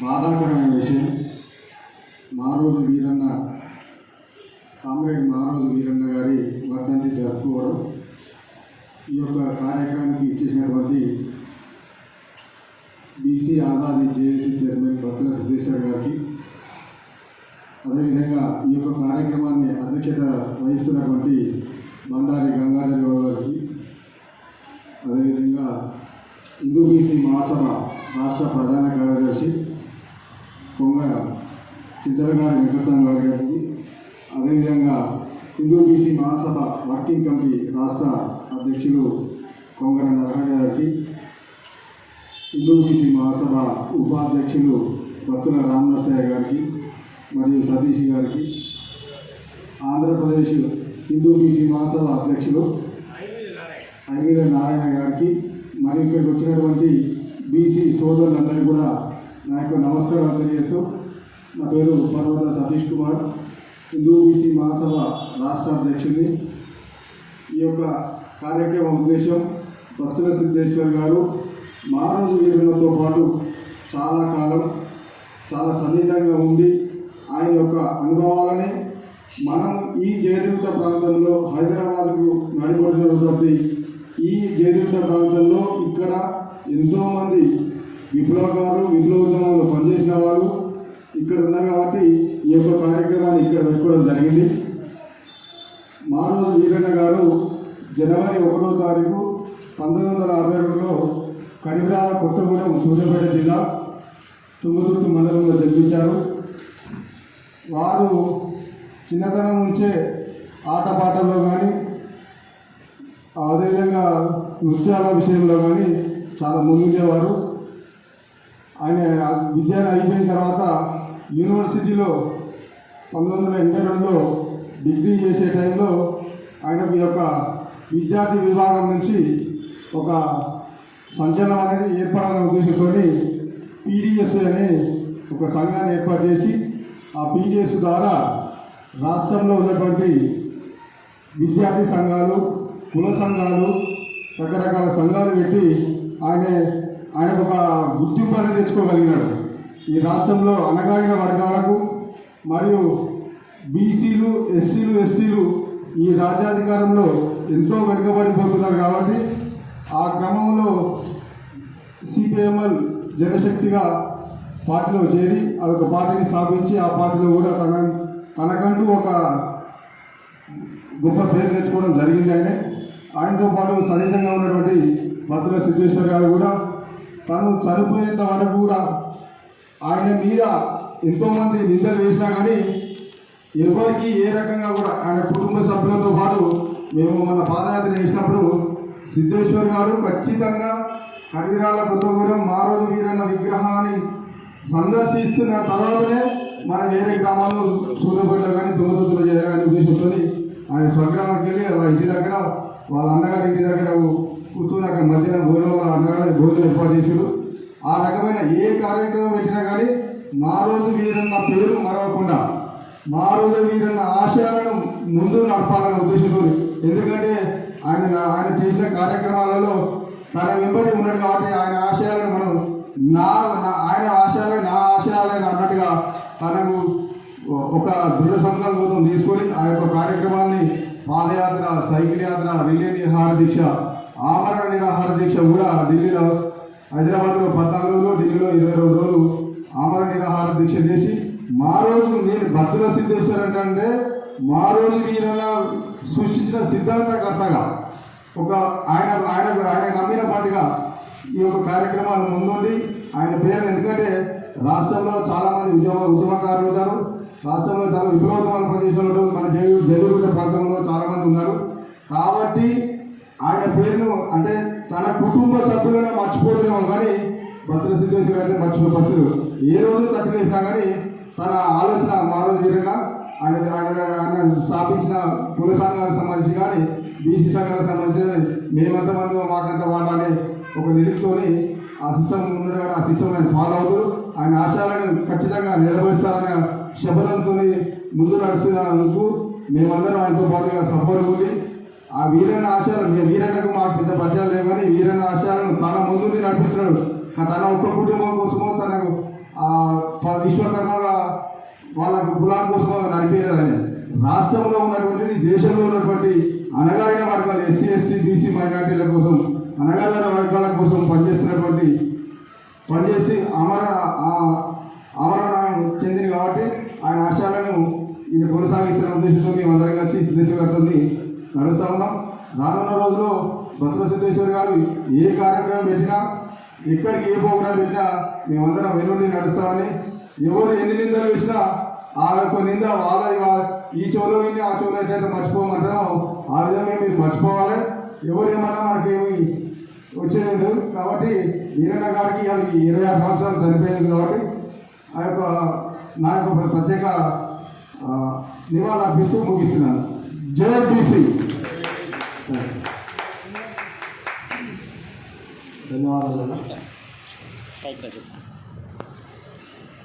బాధాకరమైన విషయం. మారోజు వీరన్న కామ్రేడ్ మారోజు వీరన్న గారి వర్ధంతి జరుపుకోవడం ఈ యొక్క కార్యక్రమానికి ఇచ్చేసినటువంటి BC Azadi JAC chairman Battula Siddeshwar గారికి అదేవిధంగా ఈ యొక్క కార్యక్రమాన్ని అధ్యక్షత వహిస్తున్నటువంటి బండారి గంగాధర్ గౌడ్ గారికి అదేవిధంగా హిందూ బీసీ మహాసభ రాష్ట్ర ప్రధాన కార్యదర్శి కొంగ చింతలగారి వెంకటస్వామి గారి గారికి అదేవిధంగా Hindu BC Mahasabha working committee రాష్ట్ర అధ్యక్షులు కొంగర నరహరి గారికి హిందూ బీసీ మహాసభ ఉపాధ్యక్షులు భక్తుల రామనరసయ్య గారికి మరియు సతీష్ గారికి ఆంధ్రప్రదేశ్ హిందూ బీసీ మహాసభ అధ్యక్షులు ఐవీర నారాయణ గారికి మరి ఇక్కడికి వచ్చినటువంటి బీసీ సోదరులందరూ కూడా నా యొక్క నమస్కారం తెలియజేస్తూ నా పేరు పర్వత సతీష్ కుమార్. హిందూ బీసీ మహాసభ రాష్ట్ర అధ్యక్షుడిని. ఈ యొక్క కార్యక్రమ ఉద్దేశం భక్తుల సిద్ధేశ్వర్ గారు మానవ వీరులతో పాటు చాలా కాలం చాలా సన్నిహితంగా ఉండి ఆయన యొక్క అనుభవాలని మనం ఈ జయదుర్గ ప్రాంతంలో హైదరాబాద్కు నడిపడుతున్నటువంటి ఈ జయదుర్గ ప్రాంతంలో ఇక్కడ ఎంతోమంది విప్లవకారు విప్లవోద్యమంలో పనిచేసిన వారు ఇక్కడ ఉన్నారు కాబట్టి ఈ యొక్క కార్యక్రమాన్ని ఇక్కడ పెట్టుకోవడం జరిగింది. మారోజు వీరన్న గారు జనవరి ఒకటో తారీఖు పంతొమ్మిది వందల అరవై రెండులో కరీంరాల కొత్తగూడెం సూర్యాపేట జిల్లా తుంగతుర్తి మండలంలో జన్మించారు. వారు చిన్నతనం నుంచే ఆటపాటల్లో కానీ అదేవిధంగా నృత్యాల విషయంలో కానీ చాలా ముందుండేవారు. ఆయన విద్యను అయిపోయిన తర్వాత యూనివర్సిటీలో పంతొమ్మిది వందల ఎనభై రెండులో డిగ్రీ చేసే టైంలో ఆయన ఈ యొక్క విద్యార్థి విభాగం నుంచి ఒక సంచలనం అనేది ఏర్పడాలనే ఉద్దేశంతో పీడిఎస్ అనే ఒక సంఘాన్ని ఏర్పాటు చేసి ఆ పీడిఎస్ ద్వారా రాష్ట్రంలో ఉన్నటువంటి విద్యార్థి సంఘాలు కుల సంఘాలు రకరకాల సంఘాలు పెట్టి గుర్తింపు అనేది తెచ్చుకోగలిగినాడు. ఈ రాష్ట్రంలో అణగారిన వర్గాలకు మరియు బీసీలు ఎస్సీలు ఎస్టీలు ఈ రాజ్యాధికారంలో ఎంతో వెనుకబడిపోతున్నారు కాబట్టి ఆ క్రమంలో సిపిఎంఎల్ జనశక్తిగా పార్టీలో చేరి అదొక పార్టీని స్థాపించి ఆ పార్టీలో కూడా తన తనకంటూ ఒక గొప్ప పేరు తెచ్చుకోవడం జరిగింది ఆయన. ఆయనతో పాటు సన్నిహితంగా ఉన్నటువంటి భద్ర సిద్ధేశ్వర్ గారు కూడా తను చనిపోయేంత వరకు కూడా ఆయన మీద ఎంతోమంది నిందలు వేసినా కానీ ఎవరికి ఏ రకంగా కూడా ఆయన కుటుంబ సభ్యులతో పాటు మేము మన పాదయాత్ర చేసినప్పుడు సిద్ధేశ్వర్ గారు ఖచ్చితంగా హరిరాల కొత్తగూడెం మారోజు వీరన్న విగ్రహాన్ని సందర్శిస్తున్న తర్వాతనే మన వేరే గ్రామాల్లో సూర్యపేట కానీ తొమ్మిది చేయాలని ఉద్దేశంతో ఆయన స్వగ్రామానికి వెళ్ళి వాళ్ళ ఇంటి దగ్గర వాళ్ళ అన్నగారి ఇంటి దగ్గర కూర్చొని అక్కడ మధ్యాహ్నం భోజనం వాళ్ళ అన్నగారి భోజనం ఏర్పాటు చేశారు ఆ రకమైన ఏ కార్యక్రమం పెట్టినా కానీ మా రోజు వీరన్న పేరు మరవకుండా మా రోజు వీరన్న ఆశయాలను ముందు నడపాలనే ఉద్దేశంతో ఎందుకంటే ఆయన ఆయన చేసిన కార్యక్రమాలలో తన వెంబడి ఉన్నాడు కాబట్టి ఆయన ఆశయాలను మనం నా నా- ఆయన ఆశయాలే నా ఆశయాలే అన్నట్టుగా తనకు ఒక దృఢ సంకల్పం తీసుకొని ఆ యొక్క కార్యక్రమాన్ని పాదయాత్ర సైకిల్ యాత్ర రిలే నిరాహార దీక్ష ఆమరణ నిరాహార దీక్ష కూడా ఢిల్లీలో హైదరాబాద్లో పద్నాలుగు రోజులు ఢిల్లీలో ఇరవై రెండు రోజులు ఆమరణ నిరాహార దీక్ష చేసి మా రోజు నేను భద్ర సిద్ధేశ్వర్ అంటే మా రోజు ఈయన సృష్టించిన సిద్ధాంతకర్తగా ఒక ఆయన ఆయన ఆయన నమ్మిన పాటుగా ఈ యొక్క కార్యక్రమాలు ముందుండి ఆయన పేరు ఎందుకంటే రాష్ట్రంలో చాలామంది ఉద్యమ ఉద్యమకారులు ఉన్నారు రాష్ట్రంలో చాలా విప్లవోద్యమాలు పనిచేసిన మన జైలు జైలుగుట్ట ప్రాంతంలో చాలా మంది ఉన్నారు. కాబట్టి ఆయన పేరును అంటే తన కుటుంబ సభ్యులను మర్చిపోతున్నాం కానీ భద్ర సిద్ధేశ్వర గారిని మర్చిపోయే పరిస్థితులు ఏ రోజు తట్టులేసినా కానీ తన ఆలోచన మారో వీరంగా ఆయన ఆయన ఆయన స్థాపించిన కుల సంఘాలకు సంబంధించి కానీ బీసీ సంఘాలకు సంబంధించి మేమంత మంది మాకంత వాడాలి ఒక నిలుపుతోని ఆ సిస్టమ్ ఉండడం ఆ సిస్టమ్ ఆయన ఫాలో అవుతూ ఆయన ఆశయాలను ఖచ్చితంగా నెరవేరుస్తారనే శపథంతో ముందు నడుస్తున్నందుకు మేమందరం ఆయనతో పాటుగా సపోర్ట్ ఉండి ఆ వీరైన ఆశయాలు మీ మాకు పెద్ద పరిచయాలు లేవని వీరైన ఆశయాలను తన ముందు నడిపించినాడు. తన ఒక్క కుటుంబం కోసమో తనకు ఆ విశ్వకర్మగా వాళ్ళ కులాల కోసం నడిపేదని రాష్ట్రంలో ఉన్నటువంటిది దేశంలో ఉన్నటువంటి అనగారిన వర్గాలు ఎస్సీ ఎస్టీ బీసీ మైనార్టీల కోసం అనగారిన కోసం పనిచేసి అమర ఆ- చెందింది కాబట్టి ఆయన ఆశయాలను ఇది కొనసాగిస్తున్న ఉద్దేశంతో మేము అందరం కలిసి సిద్ధేశ్వర గారితో ఉన్నాం. రానున్న రోజుల్లో భద్ర సిద్ధేశ్వర్ గారు ఏ కార్యక్రమం పెట్టినా ఎక్కడికి ఏ ప్రోగ్రాం పెట్టినా మేమందరం వెనుండి నడుస్తామని ఎవరు ఎన్ని నిందలు వేసినా ఆ యొక్క నింద వాళ్ళ ఈ చెవులో విని ఆ చెవులో ఎట్లయితే మర్చిపోమంటారో ఆ విధంగా మీరు మర్చిపోవాలి. ఎవరు ఏమన్నా మనకేమి వచ్చేది కాబట్టి వీరన్న గారికి అవి ఇరవై ఆరు సంవత్సరాలు చనిపోయింది కాబట్టి ఆ యొక్క నా యొక్క ప్రత్యేక నివాళులు అర్పిస్తూ ముగిస్తున్నాను. జై బీసీ. ధన్యవాదాలు